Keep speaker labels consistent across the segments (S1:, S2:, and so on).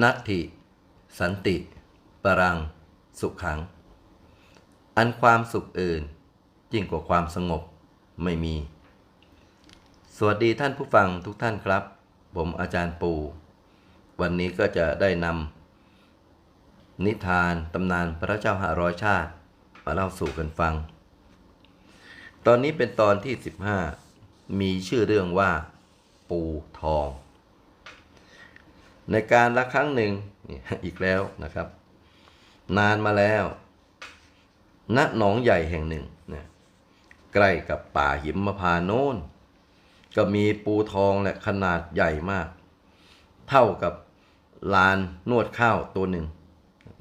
S1: นัตถิสันติ ปรัง สุขขัง อันความสุขอื่นยิ่งกว่าความสงบไม่มี สวัสดีท่านผู้ฟังทุกท่านครับ ผมอาจารย์ปู วันนี้ก็จะได้นำนิทานตำนานพระเจ้าหาร้อยชาติ มาเล่าสู่กันฟัง ตอนนี้เป็นตอนที่ 15 มีชื่อเรื่องว่า ปูทอง ในการละครั้งหนึ่งอีกแล้วนะครับ นานมาแล้วณหนองใหญ่แห่งหนึ่งนะใกล้กับป่าหิมพานโน้น ก็มีปูทองแหละขนาดใหญ่มาก เท่ากับลานนวดข้าวตัวหนึ่ง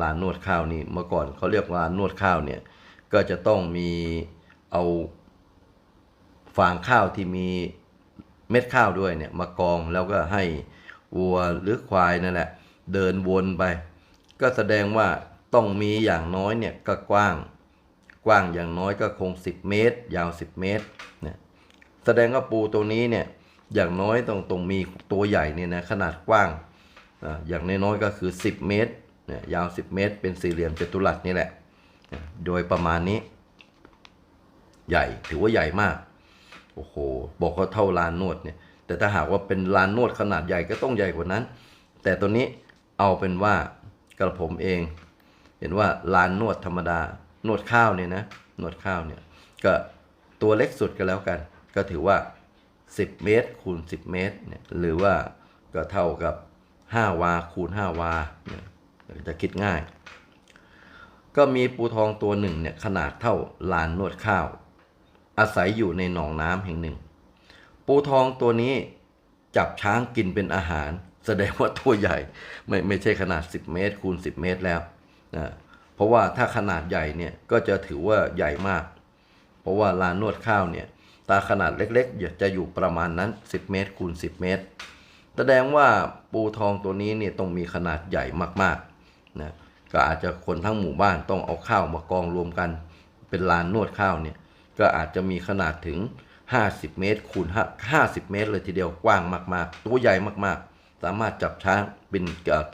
S1: ลานนวดข้าวนี่เมื่อก่อนเขาเรียกว่าลานนวดข้าวเนี่ยก็จะต้องมีเอาฟางข้าวที่มีเม็ดข้าวด้วยเนี่ยมากองแล้วก็ให้ วัวหรือควายนั่นแหละเดินวนไป ก็แสดงว่าต้องมีอย่างน้อยเนี่ยก็กว้าง กว้างอย่างน้อยก็คง 10 เมตร ยาว 10 เมตรเนี่ยแสดงว่าปูตัวนี้เนี่ยอย่างน้อยต้องต้องมีตัวใหญ่เนี่ยนะขนาดกว้างอ่าอย่างน้อยๆก็คือ 10 เมตรเนี่ยยาว 10 เมตร เป็นสี่เหลี่ยมจัตุรัสนี่แหละ โดยประมาณนี้ ใหญ่ถือว่าใหญ่มาก โอ้โห บอกว่าเท่าลานนวดเนี่ย แต่ถ้าหากว่าเป็นลานนวดขนาดใหญ่ก็ต้องใหญ่กว่านั้น แต่ตัวนี้เอาเป็นว่ากระผมเอง เห็นว่าลานนวดธรรมดานวดข้าวเนี่ยนะนวดข้าวเนี่ยก็ตัวเล็กสุดก็แล้วกัน ก็ถือว่า 10 เมตร คูณ 10 เมตรเนี่ยหรือว่าก็เท่ากับ 5 วา คูณ 5 วาเนี่ยจะคิดง่าย ก็มีปูทองตัวหนึ่งเนี่ยขนาดเท่าลานนวดข้าว อาศัยอยู่ในหนองน้ำแห่งหนึ่ง ปูทองตัวนี้จับช้างกินเป็นอาหาร แสดงว่าตัวใหญ่ ไม่ไม่ใช่ขนาด 10 เมตรคูณ 10 เมตรแล้วนะเพราะว่าถ้าขนาดใหญ่เนี่ยก็จะถือว่าใหญ่มาก เพราะว่าลานนวดข้าวเนี่ยตาขนาดเล็กๆจะอยู่ประมาณนั้น 10 เมตรคูณ 10 เมตร แสดงว่าปูทองตัวนี้เนี่ยต้องมีขนาดใหญ่มากๆนะก็อาจจะคนทั้งหมู่บ้านต้องเอาข้าวมากองรวมกัน เป็นลานนวดข้าวเนี่ยก็อาจจะมีขนาดถึง 50 เมตร คูณ 50 เมตร เลยทีเดียวกว้างมากๆ ตัวใหญ่มากๆ สามารถจับช้างเป็น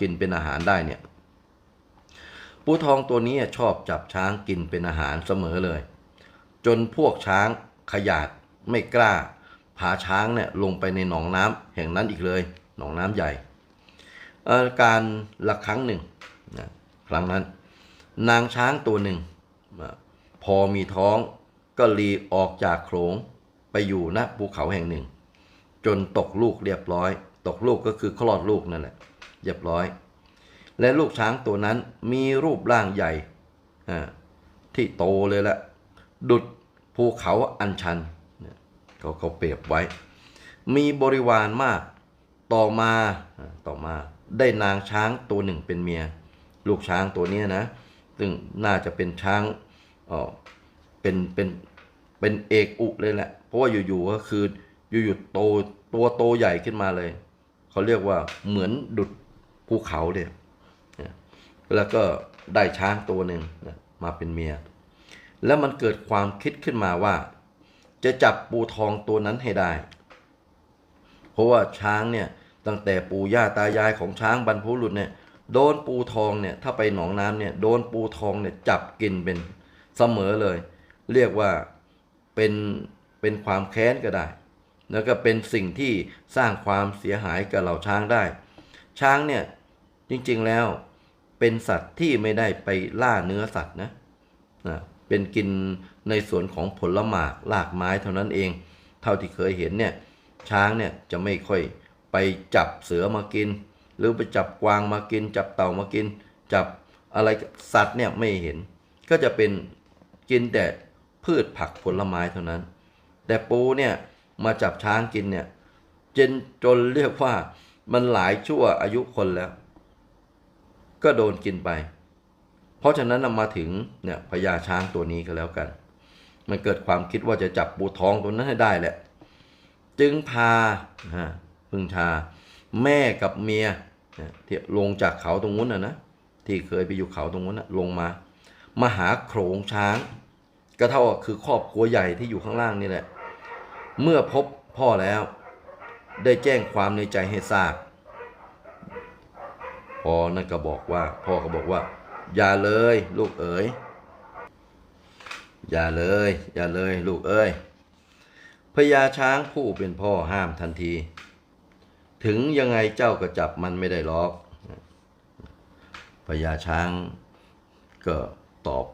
S1: กินเป็นอาหารได้เนี่ยปูทองตัวนี้ชอบจับช้างกินเป็นอาหารเสมอเลย จนพวกช้างขยาดไม่กล้าพาช้างเนี่ยลงไปในหนองน้ำแห่งนั้นอีกเลย หนองน้ำใหญ่การละครั้งหนึ่งนะครั้งนั้น นางช้างตัวหนึ่ง พอมีท้องก็ลีออกจากโขลง ไปอยู่ณภูเขาแห่งหนึ่ง จนตกลูกเรียบร้อย ตกลูกก็คือคลอดลูกนั่นแหละเรียบร้อย และลูกช้างตัวนั้นมีรูปร่างใหญ่ที่โตเลยละดุดภูเขาอันชันเขาเขาเปรียบไว้ มีบริวารมากต่อมาต่อมาได้นางช้างตัวหนึ่งเป็นเมีย ลูกช้างตัวนี้นะ ซึ่งน่าจะเป็นช้างเออเป็นเป็น เป็นเอกอุเลยแหละ เพราะว่าอยู่ๆก็คืออยู่ๆโตตัวโตใหญ่ขึ้นมาเลย เขาเรียกว่าเหมือนดุดภูเขาเนี่ยแล้วก็ได้ช้างตัวหนึ่งมาเป็นเมีย แล้วมันเกิดความคิดขึ้นมาว่า จะจับปูทองตัวนั้นให้ได้ เพราะว่าช้างเนี่ยตั้งแต่ปู่ย่าตายายของช้างบรรพบุรุษเนี่ยโดนปูทองเนี่ยถ้าไปหนองน้ำเนี่ยโดนปูทองเนี่ยจับกินเป็นเสมอเลย เรียกว่า เป็นเป็นความแค้นก็ได้ แล้วก็เป็นสิ่งที่สร้างความเสียหายกับเหล่าช้างได้ ช้างเนี่ยจริงๆแล้วเป็นสัตว์ที่ไม่ได้ไปล่าเนื้อสัตว์นะนะเป็นกินในส่วนของผลหมากรากไม้เท่านั้นเอง เท่าที่เคยเห็นเนี่ยช้างเนี่ยจะไม่ค่อยไปจับเสือมากิน หรือไปจับกวางมากิน จับเต่ามากิน จับอะไรสัตว์เนี่ยไม่เห็น ก็จะเป็นกินแต่ พืชผักผลไม้เท่านั้น แต่ปูเนี่ยมาจับช้างกินเนี่ยจนจนเรียกว่ามันหลายชั่วอายุคนแล้ว ก็โดนกินไป เพราะฉะนั้นนำมาถึงเนี่ยพญาช้างตัวนี้ก็แล้วกัน มันเกิดความคิดว่าจะจับปูทองตัวนั้นให้ได้แหละ จึงพาฮะพึ่งชาแม่กับเมียที่ลงจากเขาตรงนู้นนะนะที่เคยไปอยู่เขาตรงนู้นนะลงมา มาหาโขลงช้าง ก็เท่ากับคือครอบครัวใหญ่ที่อยู่ข้างล่างนี่แหละ เมื่อพบพ่อแล้ว ได้แจ้งความในใจให้ทราบพอนั่นก็บอกว่า พ่อก็บอกว่า อย่าเลย ลูกเอ๋ยอย่าเลย อย่าเลย ลูกเอ้ยพญาช้างผู้เป็นพ่อห้ามทันที ถึงยังไงเจ้าก็จับมันไม่ได้หรอกพญาช้างก็ตอบ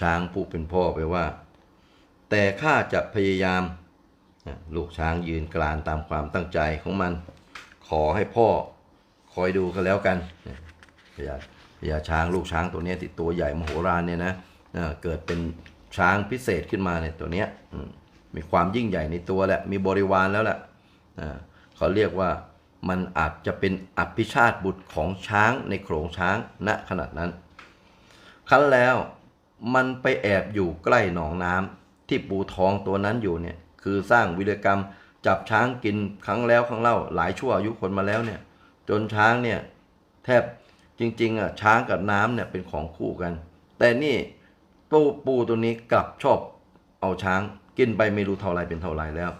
S1: ช้างผู้เป็นพ่อไปว่า แต่ข้าจะพยายาม ลูกช้างยืนกรานตามความตั้งใจของมัน ขอให้พ่อคอยดูกันแล้วกันพญาพญาช้างลูกช้างตัวนี้ยที่ตัวใหญ่มโหฬารเนี่ยนะเกิดเป็นช้างพิเศษขึ้นมาเนี่ยตัวเนี้ยมีความยิ่งใหญ่ในตัวแหละ มีบริวารแล้วแหละเขาเรียกว่ามันอาจจะเป็นอภิชาติบุตรของช้างในโขลงช้างณขนาดนั้น ครั้นแล้ว มันไปแอบอยู่ใกล้หนองน้ำที่ปูทองตัวนั้นอยู่เนี่ย คือสร้างวิรกรรม จับช้างกินครั้งแล้วครั้งเล่า หลายชั่วอายุคนมาแล้วเนี่ย จนช้างเนี่ย แทบจริงๆอะช้างกับน้ำเนี่ยเป็นของคู่กัน แต่นี่ปูปูตัวนี้กลับชอบเอาช้างกินไปไม่รู้เท่าไรเป็นเท่าไรแล้ว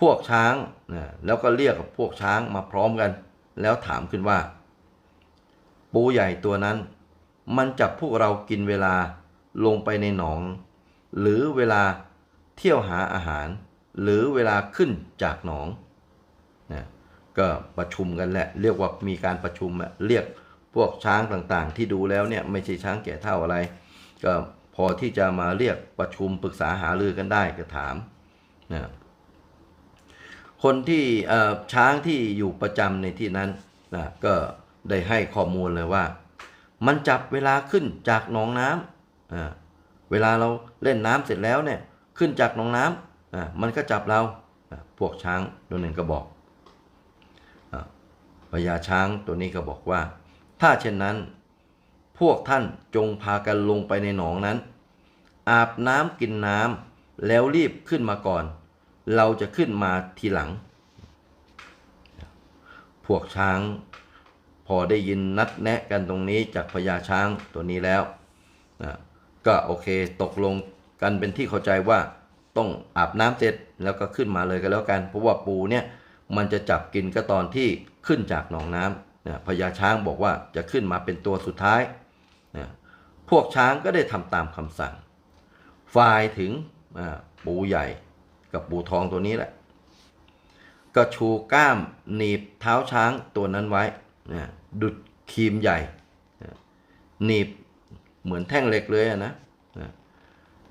S1: พวกช้างนะแล้วก็เรียกกับพวกช้างมาพร้อมกัน แล้วถามขึ้นว่า ปูใหญ่ตัวนั้น มันจับพวกเรากินเวลาลงไปในหนอง หรือเวลาเที่ยวหาอาหาร หรือเวลาขึ้นจากหนองนะก็ประชุมกันแหละ เรียกว่ามีการประชุมเรียกพวกช้างต่างๆ ที่ดูแล้วเนี่ยไม่ใช่ช้างแก่เท่าอะไร ก็พอที่จะมาเรียกประชุมปรึกษาหารือกันได้ก็ถามนะคนที่ช้างที่อยู่ประจำในที่นั้นนะก็ได้ให้ข้อมูลเลยว่า มันจับเวลาขึ้นจากหนองน้ำเวลาเราเล่นน้ำเสร็จแล้วเนี่ยขึ้นจากหนองน้ำมันก็จับเราพวกช้างตัวหนึ่งก็บอกพญาช้างตัวนี้ก็บอกว่า ถ้าเช่นนั้น พวกท่านจงพากันลงไปในหนองนั้น อาบน้ำกินน้ำแล้วรีบขึ้นมาก่อน เราจะขึ้นมาทีหลัง พวกช้าง พอได้ยินนัดแนะกันตรงนี้จากพญาช้างตัวนี้แล้วนะก็โอเคตกลงกันเป็นที่เข้าใจว่าต้องอาบน้ำเสร็จแล้วก็ขึ้นมาเลยก็แล้วกัน เพราะว่าปูเนี่ยมันจะจับกินก็ตอนที่ขึ้นจากหนองน้ำนะพญาช้างบอกว่าจะขึ้นมาเป็นตัวสุดท้ายนะพวกช้างก็ได้ทำตามคำสั่งฝ่ายถึงปูใหญ่กับปูทองตัวนี้แหละ ก็ชูก้ามหนีบเท้าช้างตัวนั้นไว้ นะดุดครีมใหญ่นะหนีบเหมือนแท่งเหล็กเลยนะนะ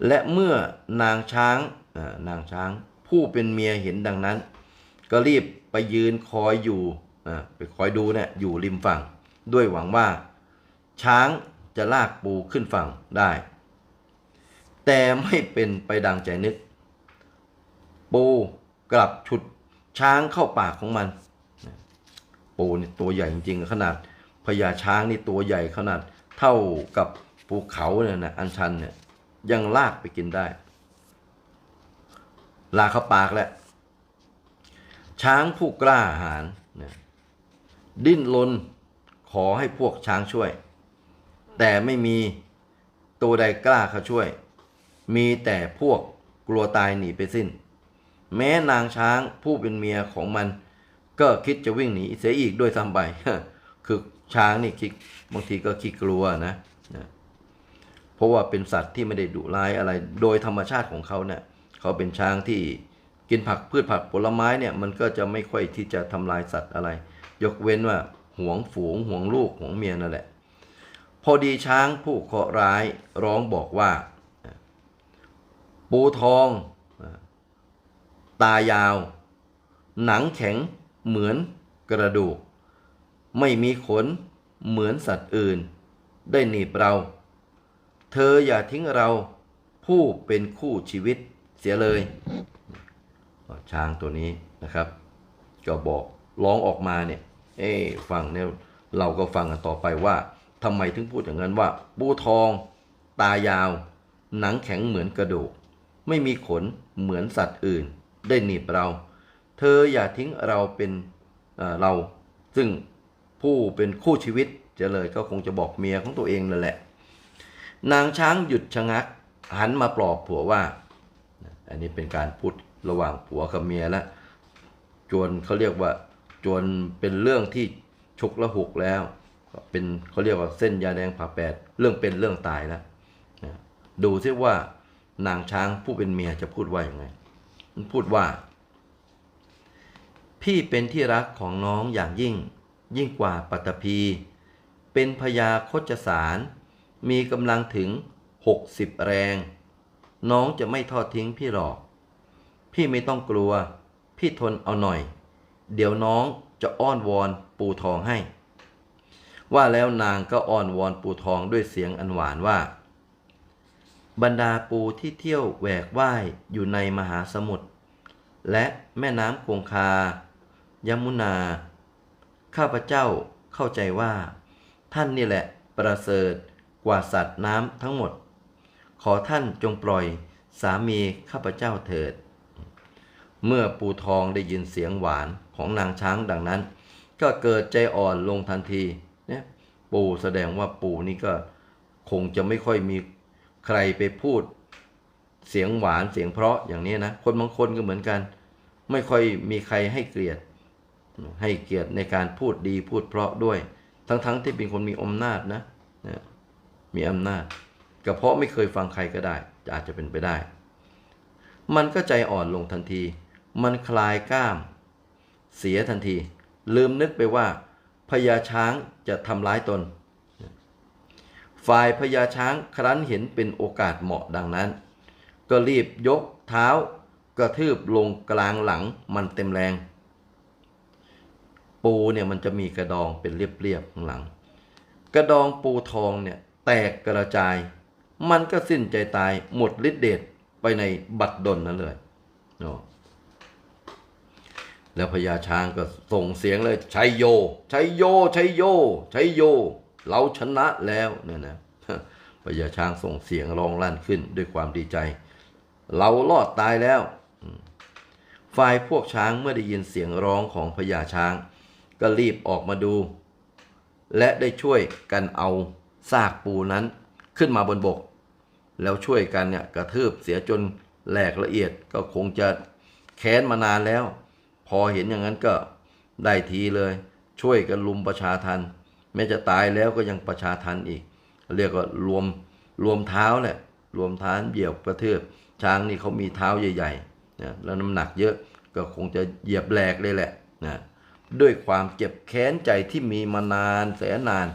S1: และเมื่อนางช้างนางช้างผู้เป็นเมียเห็นดังนั้น ก็รีบไปยืนคอยอยู่ไปคอยดูเนี่ยอยู่ริมฝั่ง ด้วยหวังว่า ช้างจะลากปูขึ้นฝั่งได้ แต่ไม่เป็นไปดังใจนึก ปูกลับฉุดช้างเข้าปากของมัน ปูนี่ตัวใหญ่จริงๆ ขนาดพญาช้างนี่ตัวใหญ่ขนาดเท่ากับภูเขาเนี่ยนะอันชันเนี่ยยังลากไปกินได้ ลากเข้าปากแล้วช้างผู้กล้าหาญเนี่ยดิ้นรนขอให้พวกช้างช่วย แต่ไม่มีตัวใดกล้าเขาช่วย มีแต่พวกกลัวตายหนีไปสิ้น แม้นางช้างผู้เป็นเมียของมัน ก็คิดจะวิ่งหนีเสียอีกด้วยซ้ำไปคือช้างนี่คิดบางทีก็คิดกลัวนะนะเพราะว่าเป็นสัตว์ที่ไม่ได้ดุร้ายอะไร โดยธรรมชาติของเขาเนี่ยเขาเป็นช้างที่กินผักพืชผักผลไม้เนี่ยมันก็จะไม่ค่อยที่จะทำลายสัตว์อะไร ยกเว้นว่าห่วงฝูงห่วงลูกห่วงเมียนั่นแหละ พอดีช้างผู้เคราะห์ร้ายร้องบอกว่า ปูทอง ตายาว หนังแข็ง เหมือนกระดูก ไม่มีขนเหมือนสัตว์อื่น ได้หนีบเรา เธออย่าทิ้งเราผู้เป็นคู่ชีวิตเสียเลย ช้างตัวนี้นะครับ ก็บอกร้องออกมาเนี่ย เอ๊ฟังเนี่ยเราก็ฟังกันต่อไปว่าทำไมถึงพูดอย่างนั้นว่า ปูทอง ตายาว หนังแข็งเหมือนกระดูก ไม่มีขนเหมือนสัตว์อื่น ได้หนีบเรา เธออย่าทิ้งเราเป็นเเรา ซึ่งผู้เป็นคู่ชีวิตจะเลยก็คงจะบอกเมียของตัวเองนั่นแหละ นางช้างหยุดชะงัก หันมาปลอบผัวว่า อันนี้เป็นการพูดระหว่างผัวกับเมียแล้วจวนเขาเรียกว่าจวนเป็นเรื่องที่ฉุกละหุกแล้ว เป็นเขาเรียกว่าเส้นยาแดงผ่าแปดเรื่องเป็นเรื่องตายแล้วดูซิว่านางช้างผู้เป็นเมียจะพูดว่าอย่างไง พูดว่า พี่เป็นที่รักของน้องอย่างยิ่ง ยิ่งกว่าปัตตภีเป็นพญาโคจสาร มีกำลังถึง 60 แรง น้องจะไม่ทอดทิ้งพี่หรอก พี่ไม่ต้องกลัว พี่ทนเอาหน่อย เดี๋ยวน้องจะอ้อนวอนปูทองให้ ว่าแล้วนางก็อ้อนวอนปูทองด้วยเสียงอันหวานว่า บรรดาปูที่เที่ยวแหวกว่ายอยู่ในมหาสมุทรและแม่น้ำคงคา ยมุนา ข้าพเจ้าเข้าใจว่า ท่านนี่แหละประเสริฐกว่าสัตว์น้ำทั้งหมด ขอท่านจงปล่อยสามีข้าพเจ้าเถิด เมื่อปูทองได้ยินเสียงหวานของนางช้างดังนั้น ก็เกิดใจอ่อนลงทันทีเนี่ยปูแสดงว่าปูนี่ก็คงจะไม่ค่อยมีใครไปพูด เสียงหวานเสียงเพราะอย่างนี้นะ คนบางคนก็เหมือนกัน ไม่ค่อยมีใครให้เกลียรติ ให้เกียรติในการพูดดีพูดเพราะด้วย ทั้งๆที่เป็นคนมีอำนาจนะนะมีอำนาจก็เพราะไม่เคยฟังใครก็ได้ อาจจะเป็นไปได้ มันก็ใจอ่อนลงทันที มันคลายกล้าม เสียทันที ลืมนึกไปว่าพญาช้างจะทำร้ายตน ฝ่ายพญาช้างครั้นเห็นเป็นโอกาสเหมาะดังนั้น ก็รีบยกเท้ากระทืบลงกลางหลังมันเต็มแรง ปูเนี่ยมันจะมีกระดองเป็นเรียบๆข้างหลัง กระดองปูทองเนี่ยแตกกระจาย มันก็สิ้นใจตายหมดฤทธิ์เดชไปในบัดดลนั่นเลยเนาะแล้วพญาช้างก็ส่งเสียงเลยชัยโยชัยโยชัยโยชัยโย เราชนะแล้วเนี่ยนะพญาช้างส่งเสียงร้องลั่นขึ้นด้วยความดีใจ เรารอดตายแล้ว ฝ่ายพวกช้างเมื่อได้ยินเสียงร้องของพญาช้าง ก็รีบออกมาดู และได้ช่วยกันเอาซากปูนั้นขึ้นมาบนบก แล้วช่วยกันเนี่ยกระทืบเสียจนแหลกละเอียดก็คงจะแค้นมานานแล้ว พอเห็นอย่างนั้นก็ได้ทีเลย ช่วยกันลุมประชาทันแม้จะตายแล้วก็ยังประชาทันอีก เรียกว่ารวมรวมเท้าแหละรวมท้าเหยียบกระทืบช้างนี่เขามีเท้าใหญ่ๆนะแล้วน้ำหนักเยอะก็คงจะเหยียบแหลกเลยแหละนะ ด้วยความเจ็บแค้นใจที่มีมานานแสนนาน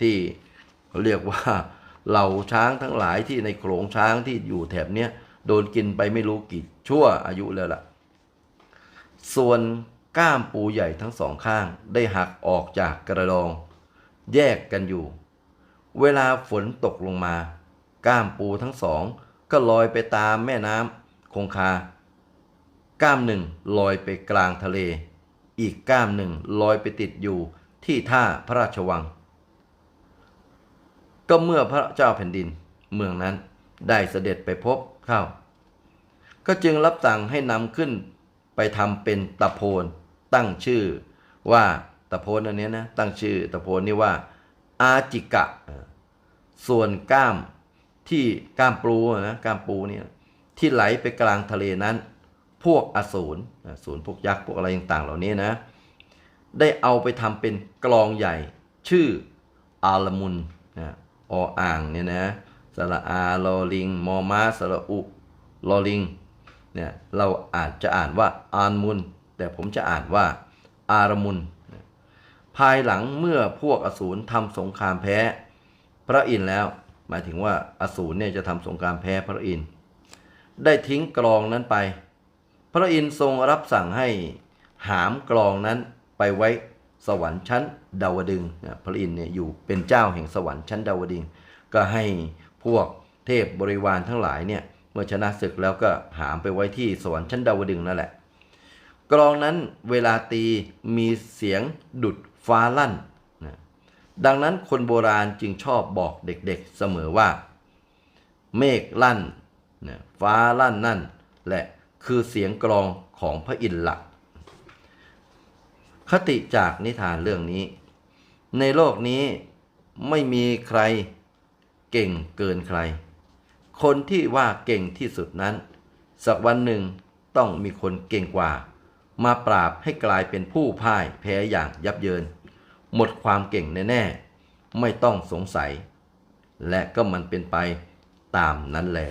S1: ที่เรียกว่าเหล่าช้างทั้งหลายที่ในโขลงช้างที่อยู่แถบเนี้ยโดนกินไปไม่รู้กี่ชั่วอายุแล้วล่ะ ส่วนก้ามปูใหญ่ทั้งสองข้างได้หักออกจากกระดอง แยกกันอยู่ เวลาฝนตกลงมา ก้ามปูทั้งสองก็ลอยไปตามแม่น้ำคงคา ก้ามหนึ่งลอยไปกลางทะเล อีกก้ามหนึ่งลอยไปติดอยู่ที่ท่าพระราชวัง ก็เมื่อพระเจ้าแผ่นดินเมืองนั้นได้เสด็จไปพบเข้า ก็จึงรับสั่งให้นำขึ้นไปทำเป็นตะโพนตั้งชื่อว่าตะโพนอันนี้นะตั้งชื่อตะโพนนี่ว่าอาจิกะ ส่วนก้ามที่ก้ามปูนะก้ามปูเนี่ยที่ไหลไปกลางทะเลนั้น พวกอสูรอสูรพวกยักษ์พวกอะไรต่างๆ เหล่านี้นะ ได้เอาไปทำเป็นกลองใหญ่ชื่ออาลมุนนะออ่างเนี่ยนะสระอาลอลิง มอมาสระอุลอลิงเนี่ยเราอาจจะอ่านว่าอานมุน แต่ผมจะอ่านว่าอารมุน ภายหลังเมื่อพวกอสูรทำสงครามแพ้ พระอินทร์แล้ว หมายถึงว่าอสูรเนี่ยจะทำสงครามแพ้พระอินทร์ได้ทิ้งกลองนั้นไป พระอินทร์ทรงรับสั่งให้หามกลองนั้นไปไว้สวรรค์ชั้นดาวดึงพระอินทร์เนี่ยอยู่เป็นเจ้าแห่งสวรรค์ชั้นดาวดึงก็ให้พวกเทพบริวารทั้งหลายเนี่ยเมื่อชนะศึกแล้วก็หามไปไว้ที่สวรรค์ชั้นดาวดึงนั่นแหละ กลองนั้นเวลาตีมีเสียงดุดฟ้าลั่นนะดังนั้นคนโบราณจึงชอบบอกเด็กๆเสมอว่า เมฆลั่นนะฟ้าลั่นนั่นแหละ คือเสียงกลองของพระอินทร์หลัก คติจากนิทานเรื่องนี้ ในโลกนี้ไม่มีใครเก่งเกินใคร คนที่ว่าเก่งที่สุดนั้น สักวันหนึ่งต้องมีคนเก่งกว่า มาปราบให้กลายเป็นผู้พ่ายแพ้อย่างยับเยิน หมดความเก่งแน่ๆไม่ต้องสงสัย และก็มันเป็นไปตามนั้นแหละ